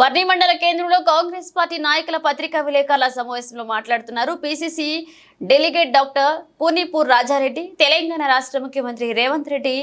వర్ణి మండల కేంద్రంలో కాంగ్రెస్ పార్టీ నాయకుల పత్రికా విలేకరుల సమావేశంలో మాట్లాడుతున్నారు. PCC delegate doctor Punipur Rajareddy Telangana రాష్ట్ర ముఖ్యమంత్రి రేవంత్ రెడ్డి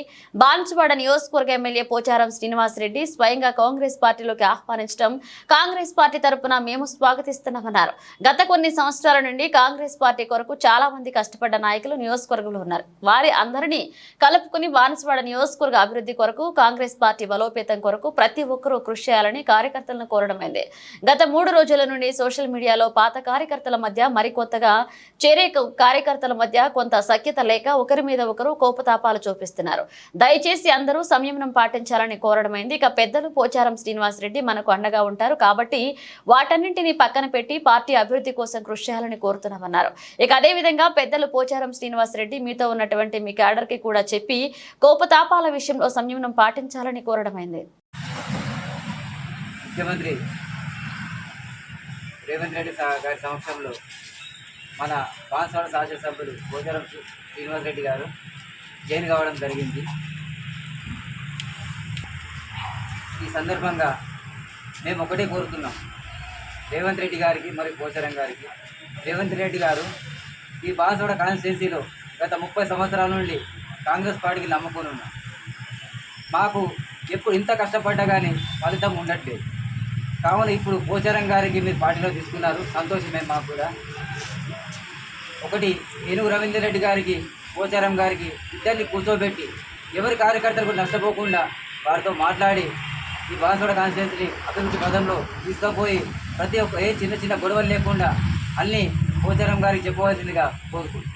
బాన్సువాడ నియోజకవర్గ ఎమ్మెల్యే పోచారం శ్రీనివాస్ రెడ్డి స్వయంగా కాంగ్రెస్ పార్టీలోకి ఆహ్వానించడం కాంగ్రెస్ పార్టీ తరఫున మేము స్వాగతిస్తున్నామన్నారు. గత కొన్ని సంవత్సరాల నుండి కాంగ్రెస్ పార్టీ కొరకు చాలా మంది కష్టపడ్డ నాయకులు నియోజకవర్గంలో ఉన్నారు. వారి అందరినీ కలుపుకుని బాన్సువాడ నియోజకవర్గ అభివృద్ధి కొరకు కాంగ్రెస్ పార్టీ బలోపేతం కొరకు ప్రతి ఒక్కరూ కృషి చేయాలని కార్యకర్తలను కోరడమైంది. గత మూడు రోజుల నుండి సోషల్ మీడియాలో పాత కార్యకర్తల మధ్య మరికొత్తగా చేరే కార్యకర్తల మధ్య కొంత సఖ్యత లేక ఒకరి మీద ఒకరు కోపతాపాలు చూపిస్తున్నారు. దయచేసి అందరూ సంయమనం పాటించాలని కోరడమైంది. ఇక పెద్దలు పోచారం శ్రీనివాస్ రెడ్డి మనకు అండగా ఉంటారు. కాబట్టి వాటన్నింటినీ పక్కన పెట్టి పార్టీ అభివృద్ధి కోసం కృషి చేయాలని కోరుతున్నామన్నారు. ఇక అదే విధంగా పెద్దలు పోచారం శ్రీనివాస్ రెడ్డి మీతో ఉన్నటువంటి మీ క్యాడర్కి కూడా చెప్పి కోపతాపాల విషయంలో సంయమనం పాటించాలని కోరడమైంది. ముఖ్యమంత్రి రేవంత్ రెడ్డి గారి సమక్షంలో మన బాన్స్వాడ శాసనసభ్యులు పోచారం శ్రీనివాస్ రెడ్డి గారు జైన్ కావడం జరిగింది. ఈ సందర్భంగా మేము ఒకటే కోరుతున్నాం. రేవంత్ రెడ్డి గారికి మరియు పోచారం గారికి. రేవంత్ రెడ్డి గారు ఈ బాన్సవాడ కాన్స్టిట్యున్సీలో గత ముప్పై సంవత్సరాల నుండి కాంగ్రెస్ పార్టీకి నమ్ముకొని ఉన్నాం మాకు ఎప్పుడు ఇంత కష్టపడ్డా కానీ ఫలితం ఉండట్లేదు. కావున ఇప్పుడు పోచారం గారికి మీరు పార్టీలో తీసుకున్నారు. సంతోషమే మాకు కూడా. ఒకటి ఏనుగు రవీందర్ రెడ్డి గారికి పోచారం గారికి ఇద్దరిని కూర్చోబెట్టి ఎవరి కార్యకర్తలకు నష్టపోకుండా వారితో మాట్లాడి ఈ బాన్సోడ కాన్స్టిట్యున్సీని అభివృద్ధి పదంలో తీసుకుపోయి ప్రతి ఒక్క ఏ చిన్న చిన్న గొడవలు లేకుండా అన్నీ పోచారం గారికి చెప్పవలసిందిగా కోరుకుంటున్నాను.